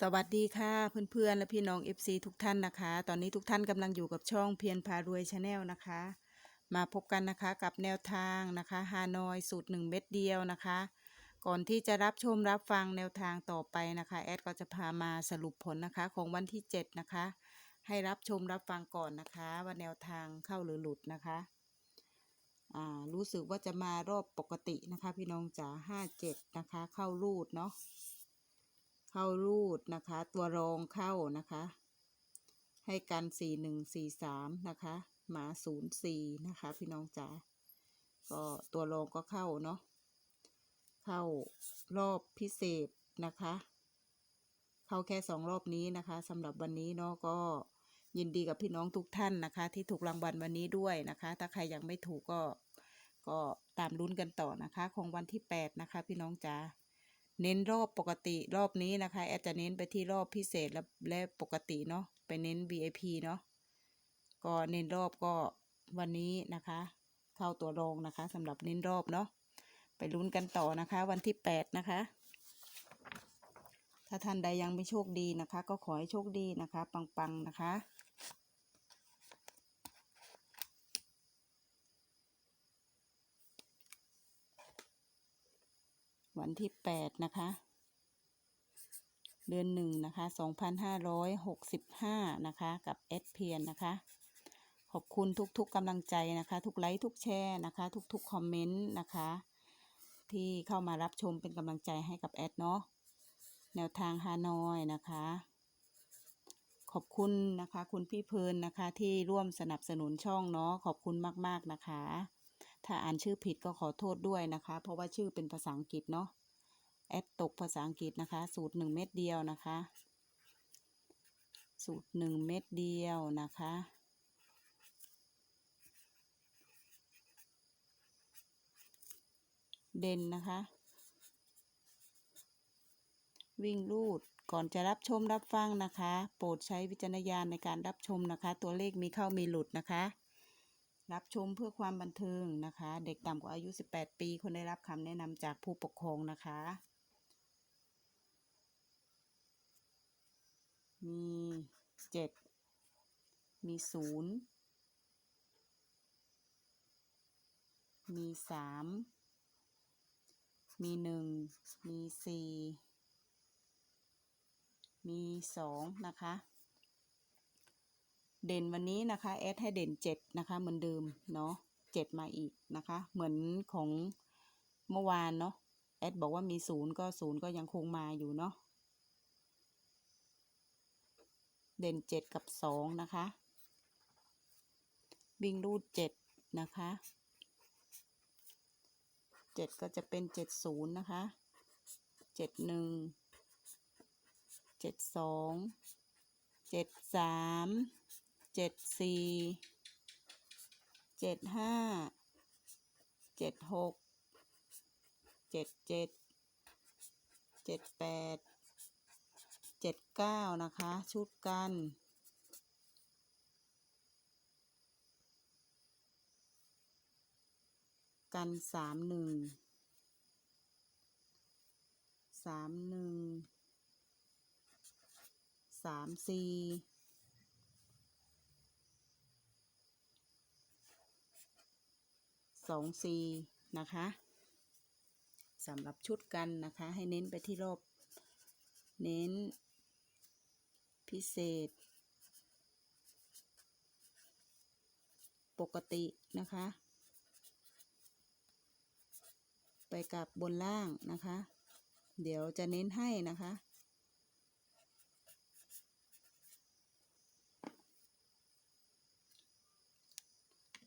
สวัสดีค่ะเพื่อนๆและพี่น้อง FC ทุกท่านนะคะ ตอนนี้ทุกท่านกำลังอยู่กับช่องเพียรพารวยชาแนลนะคะ มาพบกันนะคะกับแนวทางนะคะฮานอยสูตร 1 เม็ดเดียวนะคะ ก่อนที่จะรับชมรับฟังแนวทางต่อไปนะคะ แอดก็จะพามาสรุปผลนะคะของวันที่ 7 นะคะ ให้รับชมรับฟังก่อนนะคะ ว่าแนวทางเข้าหรือหลุดนะคะอ่ารู้สึกว่าจะมารอบปกตินะคะ พี่น้องจ๋า57 นะคะ เข้ารูดเนาะ เข้ารูดนะคะ ตัวรองเข้านะคะ ให้กันสี่หนึ่งสี่สามนะคะหมาศูนย์สี่นะคะ พี่น้องจ๋าก็ตัวรองก็เข้าเนาะเข้ารอบพิเศษนะคะ เข้าแค่สองรอบนี้นะคะสำหรับวันนี้เนาะก็ยินดีกับพี่น้องทุกท่านนะคะ ที่ถูกรางวัลวันนี้ด้วยนะคะ ถ้าใครยังไม่ถูกก็ก็ตามลุ้นกันต่อนะคะ ของวันที่แปดนะคะ พี่น้องจ๋า เน้นรอบปกติรอบนี้นะคะ แอดจะเน้นไปที่รอบพิเศษและและปกติเนาะไปเน้น VIP เนาะก็เน้นรอบก็วันนี้นะคะ เข้าตัวรองนะคะสำหรับเน้นรอบเนาะไปลุ้นกันต่อนะคะ วันที่แปดนะคะ ถ้าท่านใดยังไม่โชคดีนะคะ ก็ขอให้โชคดีนะคะ ปังๆนะคะ วันที่แปดนะคะ เดือนหนึ่งนะคะสองพันห้าร้อยหกสิบห้านะคะ กับเอสเพียนนะคะขอบคุณทุกๆกำลังใจนะคะ ทุกไลค์ทุกแชร์นะคะ ทุกๆคอมเมนต์นะคะ ที่เข้ามารับชมเป็นกำลังใจให้กับแอดเนาะแนวทางฮานอยนะคะ ขอบคุณนะคะ คุณพี่เพลินนะคะที่ร่วมสนับสนุนช่องเนาะขอบคุณมากๆนะคะ ถ้าอ่านชื่อผิดก็ขอโทษด้วยนะคะ เพราะว่าชื่อเป็นภาษาอังกฤษเนาะแอดตกภาษาอังกฤษนะคะ สูตรหนึ่งเม็ดเดียวนะคะ สูตรหนึ่งเม็ดเดียวนะคะเด่นนะคะ วิ่งรูดก่อนจะรับชมรับฟังนะคะ โปรดใช้วิจารณญาณในการรับชมนะคะ ตัวเลขมีเข้ามีหลุดนะคะ รับชมเพื่อความบันเทิงนะคะ เด็กต่ำกว่าอายุ 18 ปีคนได้รับคำแนะนำจากผู้ปกครองนะคะ มีเจ็ดมีศูนย์มีสามมีหนึ่งมีสี่มีสองนะคะ เด่นวันนี้นะคะแอดให้เด่นเจ็ดนะคะเหมือนเดิมเนาะเจ็ดมาอีกนะคะ เหมือนของเมื่อวานเนาะแอดบอกว่ามีศูนย์ก็ศูนย์ก็ยังคงมาอยู่เนาะเด่นเจ็ดกับสองนะคะ วิ่งรูดเจ็ดนะคะเจ็ดก็จะเป็นเจ็ดศูนย์นะคะเจ็ดหนึ่งเจ็ดสองเจ็ดสาม เจ็ดสี่เจ็ดห้าเจ็ดหกเจ็ดเจ็ดเจ็ดแปดเจ็ดเก้านะคะ ชุดกันกันสามหนึ่งสามหนึ่งสามสี่ สองสีนะคะสำหรับชุดกันนะคะ ให้เน้นไปที่รอบ เน้น พิเศษ ปกตินะคะ ไปกับบนล่างนะคะ เดี๋ยวจะเน้นให้นะคะ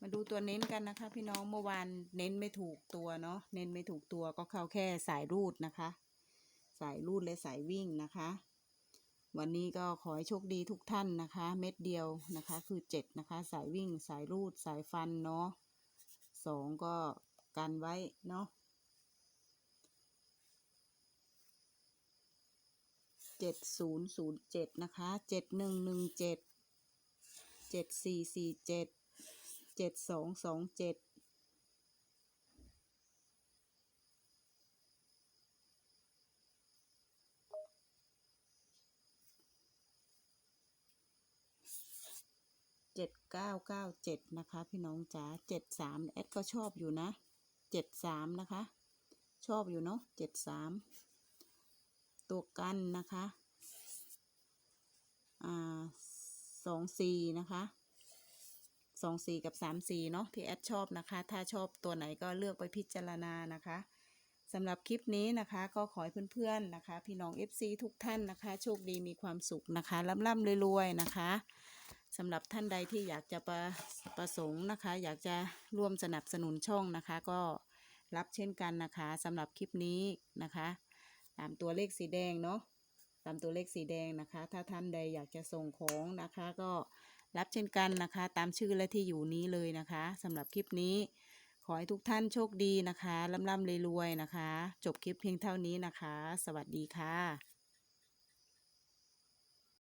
มาดูตัวเน้นกันนะคะ พี่น้องเมื่อวานเน้นไม่ถูกตัวเนาะเน้นไม่ถูกตัวก็เข้าแค่สายรูดนะคะ สายรูดและสายวิ่งนะคะ วันนี้ก็ขอให้โชคดีทุกท่านนะคะ เม็ดเดียวนะคะ คือเจ็ดนะคะ สายวิ่งสายรูดสายฟันเนาะสองก็กันไว้เนาะเจ็ดศูนย์ศูนย์เจ็ดนะคะเจ็ดหนึ่งหนึ่งเจ็ดเจ็ดสี่สี่เจ็ด เจ็ดสองสองเจ็ดเจ็ดเก้าเก้าเจ็ดนะคะ พี่น้องจ๋าเจ็ดสามแอดก็ชอบอยู่นะเจ็ดสามนะคะ ชอบอยู่เนาะเจ็ดสามตัวกันนะคะ อ่าสองสี่นะคะ สองสี่กับสามสี่เนาะที่แอดชอบนะคะ ถ้าชอบตัวไหนก็เลือกไปพิจารณานะคะสำหรับคลิปนี้นะคะ ก็ขอให้เพื่อนๆนะคะ พี่น้อง FC ทุกท่านนะคะ โชคดีมีความสุขนะคะร่ำๆรวยๆนะคะสำหรับท่านใดที่อยากจะประประสงค์นะคะ อยากจะร่วมสนับสนุนช่องนะคะ ก็รับเช่นกันนะคะสำหรับคลิปนี้นะคะ ตามตัวเลขสีแดงเนาะตามตัวเลขสีแดงนะคะ ถ้าท่านใดอยากจะส่งของนะคะ ก็ รับเช่นกันนะคะ ตามชื่อและที่อยู่นี้เลยนะคะสำหรับคลิปนี้ ขอให้ทุกท่านโชคดีนะคะร่ำๆรวยๆนะคะ จบคลิปเพียงเท่านี้นะคะ สวัสดีค่ะ